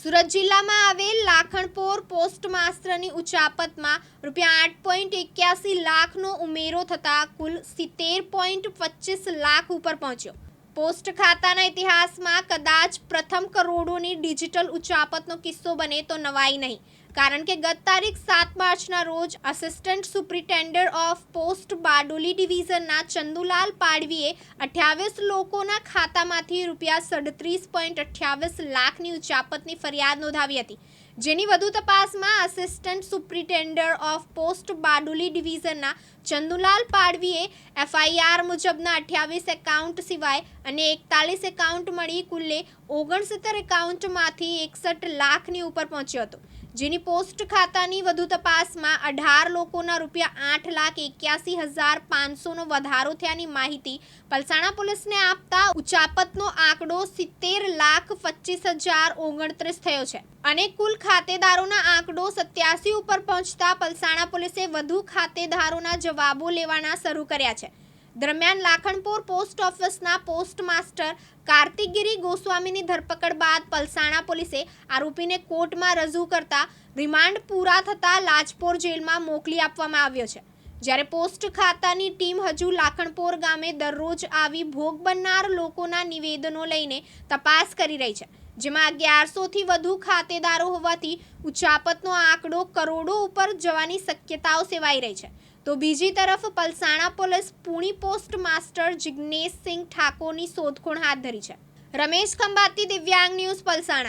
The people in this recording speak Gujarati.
સુરત જિલ્લામાં આવેલ લાખણપોર પોસ્ટ માસ્ટરની ઉચાપતમાં રૂપિયા આઠ પોઈન્ટ એક્યાસી લાખનો ઉમેરો થતાં કુલ સિત્તેર પોઈન્ટ પચીસ લાખ ઉપર પહોંચ્યો. પોસ્ટ ખાતાના ઇતિહાસમાં કદાચ પ્રથમ કરોડોની ડિજિટલ ઉચાપતનો કિસ્સો બને તો નવાઈ નહીં. કારણ કે ગત તારીખ સાત માર્ચના રોજ assistant superintendent of post Bardoli ડિવિઝનના Chandulal પાડવીએ અઠ્યાવીસ લોકોના ખાતામાંથી રૂપિયા સડત્રીસ પોઈન્ટ અઠ્યાવીસ લાખની ઉચાપતની ફરિયાદ નોંધાવી હતી. જેની વધુ તપાસમાં assistant superintendent of post Bardoli ડિવિઝનના Chandulal પાડવીએ એફઆઈઆર મુજબના અઠ્યાવીસ એકાઉન્ટ સિવાય અને એકતાલીસ એકાઉન્ટ મળી કુલ્લે ઓગણસિત્તેર એકાઉન્ટમાંથી એકસઠ લાખની ઉપર પહોંચ્યો હતો. જેની પોસ્ટ ખાતાની વધુ તપાસમાં અઢાર લોકોના રૂપિયા આઠ લાખ એક્યાસી હજાર પાંચસોનો વધારો થયાની માહિતી પલસાણા પોલીસને આપતા ઉચાપતનો આંકડો સિત્તેર લાખ પચીસ હજાર ઓગણત્રીસ થયો છે. અને કુલ ખાતેદારોના આંકડો સત્યાસી ઉપર પહોંચતા પલસાણા પોલીસે વધુ ખાતેદારોના જવાબો લેવાના શરૂ કર્યા છે. દરમિયાન લાખણપુર પોસ્ટ ઓફિસના પોસ્ટ માસ્ટર કાર્તિકગીરી ગોસ્વામીની ધરપકડ બાદ પલસાણા પોલીસે આરોપીને કોર્ટમાં રજૂ કરતા રિમાન્ડ પૂરા થતાં લાજપોર જેલમાં મોકલી આપવામાં આવ્યો છે. જ્યારે પોસ્ટ ખાતાની ટીમ હજુ લાખણપોર ગામે દરરોજ આવી ભોગ બનનાર લોકોના નિવેદનો લઈને તપાસ કરી રહી છે. જેમાં અગિયારસોથી વધુ ખાતેદારો હોવાથી ઉચાપતનો આંકડો કરોડો ઉપર જવાની શક્યતાઓ સેવાઈ રહી છે. તો બીજી તરફ Palsana police Puni post master Jignesh Singh ઠાકોરની શોધખોળ હાથ ધરી છે. રમેશ ખંભાતી દિવ્યાંગ ન્યૂઝ પલસાણા.